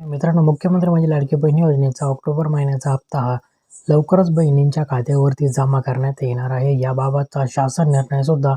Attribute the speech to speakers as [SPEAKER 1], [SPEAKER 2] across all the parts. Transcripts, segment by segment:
[SPEAKER 1] मित्रांनो मुख्यमंत्री म्हणजे लाडकी बहीण योजनेचा ऑक्टोबर महिन्याचा हप्ता हा लवकरच बहिणींच्या खात्यावरती जमा करण्यात येणार आहे. याबाबतचा शासन निर्णय सुद्धा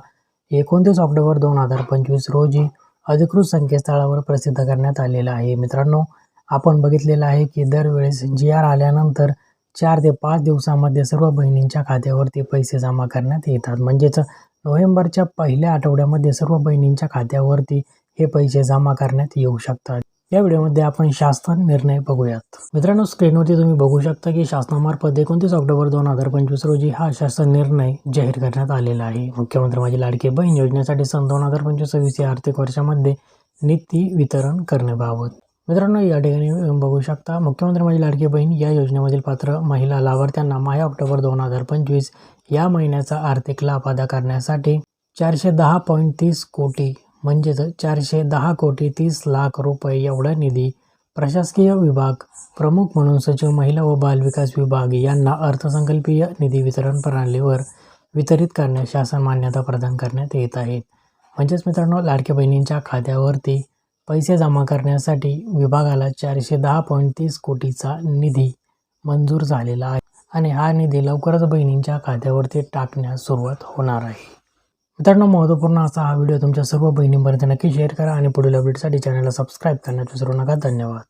[SPEAKER 1] एकोणतीस ऑक्टोबर दोन हजार पंचवीस रोजी अधिकृत संकेतस्थळावर प्रसिद्ध करण्यात आलेला आहे. मित्रांनो आपण बघितलेलं आहे की दरवेळेस जी आर आल्यानंतर चार ते पाच दिवसामध्ये सर्व बहिणींच्या खात्यावरती पैसे जमा करण्यात येतात. म्हणजेच नोव्हेंबरच्या पहिल्या आठवड्यामध्ये सर्व बहिणींच्या खात्यावरती हे पैसे जमा करण्यात येऊ शकतात. या व्हिडिओमध्ये आपण शासन निर्णय बघूयात. मित्रांनो स्क्रीनवरती तुम्ही बघू शकता की शासनामार्फत एकोणतीस ऑक्टोबर दोन हजार पंचवीस रोजी हा शासन निर्णय जाहीर करण्यात आलेला आहे. मुख्यमंत्री माझी लाडकी बहीण योजनेसाठी सन दोन हजार पंचवीस सव्वीस या आर्थिक वर्षामध्ये निधी वितरण करण्याबाबत. मित्रांनो या ठिकाणी बघू शकता मुख्यमंत्री माझी लाडकी बहीण या योजनेमधील पात्र महिला लाभार्थ्यांना माया ऑक्टोबर दोन हजार पंचवीस या महिन्याचा आर्थिक लाभ अदा करण्यासाठी चारशे दहा पॉईंट तीस कोटी म्हणजेच चारशे दहा कोटी तीस लाख रुपये एवढा निधी प्रशासकीय विभाग प्रमुख म्हणून सचिव महिला व बालविकास विभाग यांना अर्थसंकल्पीय निधी वितरण प्रणालीवर वितरित करण्यास शासन मान्यता प्रदान करण्यात येत आहेत म्हणजेच मित्रांनो लाडक्या बहिणींच्या खात्यावरती पैसे जमा करण्यासाठी विभागाला चारशे दहा पॉईंट तीस कोटीचा निधी मंजूर झालेला आहे आणि हा निधी लवकरच बहिणींच्या खात्यावरती टाकण्यास सुरुवात होणार आहे. मित्रांनो महत्त्वपूर्ण असा हा व्हिडिओ तुमच्या सर्व बहिणींपर्यंत नक्की शेअर करा आणि पुढील अपडेटसाठी चॅनलला सबस्क्राईब करण्यात विसरू नका. धन्यवाद.